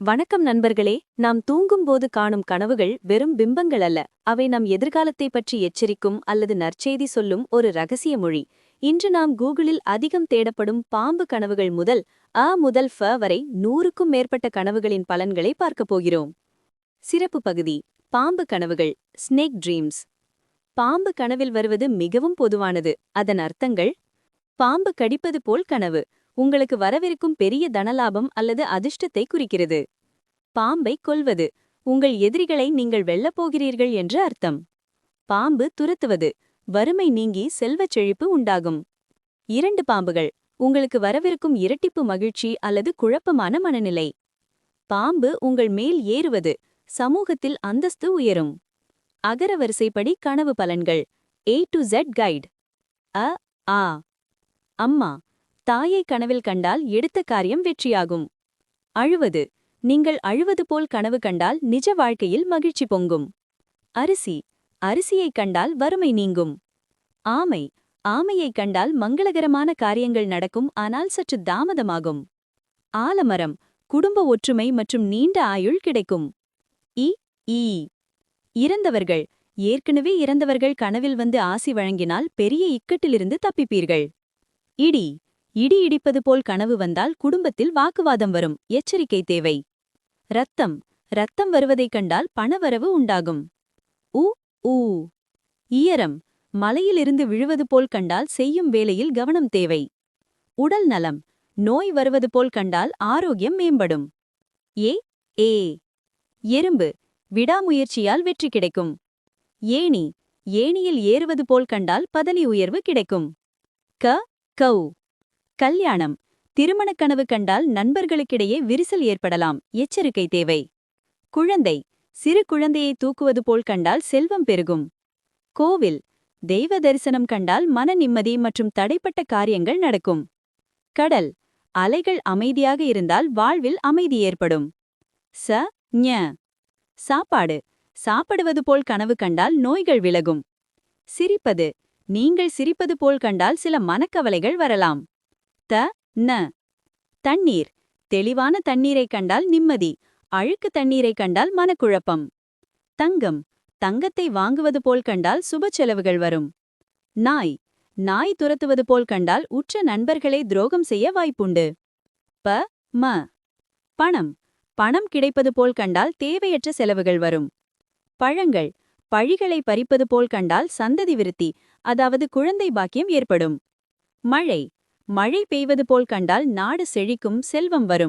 வணக்கம் நண்பர்களே நாம் தூங்கும்போது காணும் கனவுகள் வெறும் பிம்பங்கள் அல்ல. அவை நம் எதிர்காலத்தை பற்றி எச்சரிக்கும் அல்லது நற்செய்தி சொல்லும் ஒரு ரகசிய மொழி. இன்று நாம் கூகுளில் அதிகம் தேடப்படும் பாம்பு கனவுகள் முதல் அ முதல் ஃப வரை நூறுக்கும் மேற்பட்ட கனவுகளின் பலன்களை பார்க்கப் போகிறோம். சிறப்பு பகுதி பாம்பு கனவுகள் ஸ்னேக் ட்ரீம்ஸ் பாம்பு கனவில் வருவது மிகவும் பொதுவானது. அதன் அர்த்தங்கள் பாம்பு கடிப்பது போல் கனவு. உங்களுக்கு வரவிருக்கும் பெரிய தனலாபம் அல்லது அதிர்ஷ்டத்தை குறிக்கிறது. பாம்பை கொல்வது. உங்கள் எதிரிகளை நீங்கள் வெல்லப் போகிறீர்கள் என்று அர்த்தம். பாம்பு துரத்துவது. வறுமை நீங்கி செல்வச் செழிப்பு உண்டாகும். இரண்டு பாம்புகள். உங்களுக்கு வரவிருக்கும் இரட்டிப்பு மகிழ்ச்சி அல்லது குழப்பமான மனநிலை. பாம்பு உங்கள் மேல் ஏறுவது. சமூகத்தில் அந்தஸ்து உயரும். அகர வரிசைப்படி கனவு பலன்கள். ஏ டு ஜெட் கைட் அ ஆ. அம்மா. தாயை கனவில் கண்டால் எடுத்த காரியம் வெற்றியாகும். அழுவது. நீங்கள் அழுவது போல் கனவு கண்டால் நிஜ வாழ்க்கையில் மகிழ்ச்சி பொங்கும். அரிசி. அரிசியைக் கண்டால் வறுமை நீங்கும். ஆமை. ஆமையைக் கண்டால் மங்களகரமான காரியங்கள் நடக்கும் ஆனால் சற்று தாமதமாகும். ஆலமரம். குடும்ப ஒற்றுமை மற்றும் நீண்ட ஆயுள் கிடைக்கும். இ. ஈ இறந்தவர்கள். ஏற்கனவே இறந்தவர்கள் கனவில் வந்து ஆசி வழங்கினால் பெரிய இக்கட்டிலிருந்து தப்பிப்பீர்கள். இடி. இடி இடிப்பது போல் கனவு வந்தால் குடும்பத்தில் வாக்குவாதம் வரும். எச்சரிக்கை தேவை. ரத்தம். ரத்தம் வருவதைக் கண்டால் பணவரவு உண்டாகும். உ ஊ ஈயரம் மலையிலிருந்து விழுவது போல் கண்டால் செய்யும் வேலையில் கவனம் தேவை. உடல் நலம். நோய் வருவது போல் கண்டால் ஆரோக்கியம் மேம்படும். ஏ ஏ. எறும்பு. விடாமுயற்சியால் வெற்றி கிடைக்கும். ஏணி. ஏணியில் ஏறுவது போல் கண்டால் பதவி உயர்வு கிடைக்கும். க கௌ. கல்யாணம். திருமணக் கனவு கண்டால் நண்பர்களுக்கிடையே விரிசல் ஏற்படலாம். எச்சரிக்கை தேவை. குழந்தை. சிறு குழந்தையை தூக்குவது போல் கண்டால் செல்வம் பெருகும். கோவில். தெய்வ தரிசனம் கண்டால் மன நிம்மதி மற்றும் தடைப்பட்ட காரியங்கள் நடக்கும். கடல். அலைகள் அமைதியாக இருந்தால் வாழ்வில் அமைதி ஏற்படும். ச. ஞ. சாப்பாடு. சாப்பிடுவது போல் கனவு கண்டால் நோய்கள் விலகும். சிரிப்பது. நீங்கள் சிரிப்பது போல் கண்டால் சில மனக்கவலைகள் வரலாம். த ந. தண்ணீர். தெளிவான தண்ணீரைக் கண்டால் நிம்மதி. அழுக்கு தண்ணீரைக் கண்டால் மனக்குழப்பம். தங்கம். தங்கத்தை வாங்குவது போல் கண்டால் சுப செலவுகள் வரும். நாய். நாய் துரத்துவது போல் கண்டால் உற்ற நண்பர்களை துரோகம் செய்ய வாய்ப்புண்டு. ப ம. பணம். பணம் கிடைப்பது போல் கண்டால் தேவையற்ற செலவுகள் வரும். பழங்கள். பழிகளை பறிப்பது போல் கண்டால் சந்ததி விருத்தி அதாவது குழந்தை பாக்கியம் ஏற்படும். மழை. மழை பெய்வது போல் கண்டால் நாடு செழிக்கும் செல்வம் வரும்.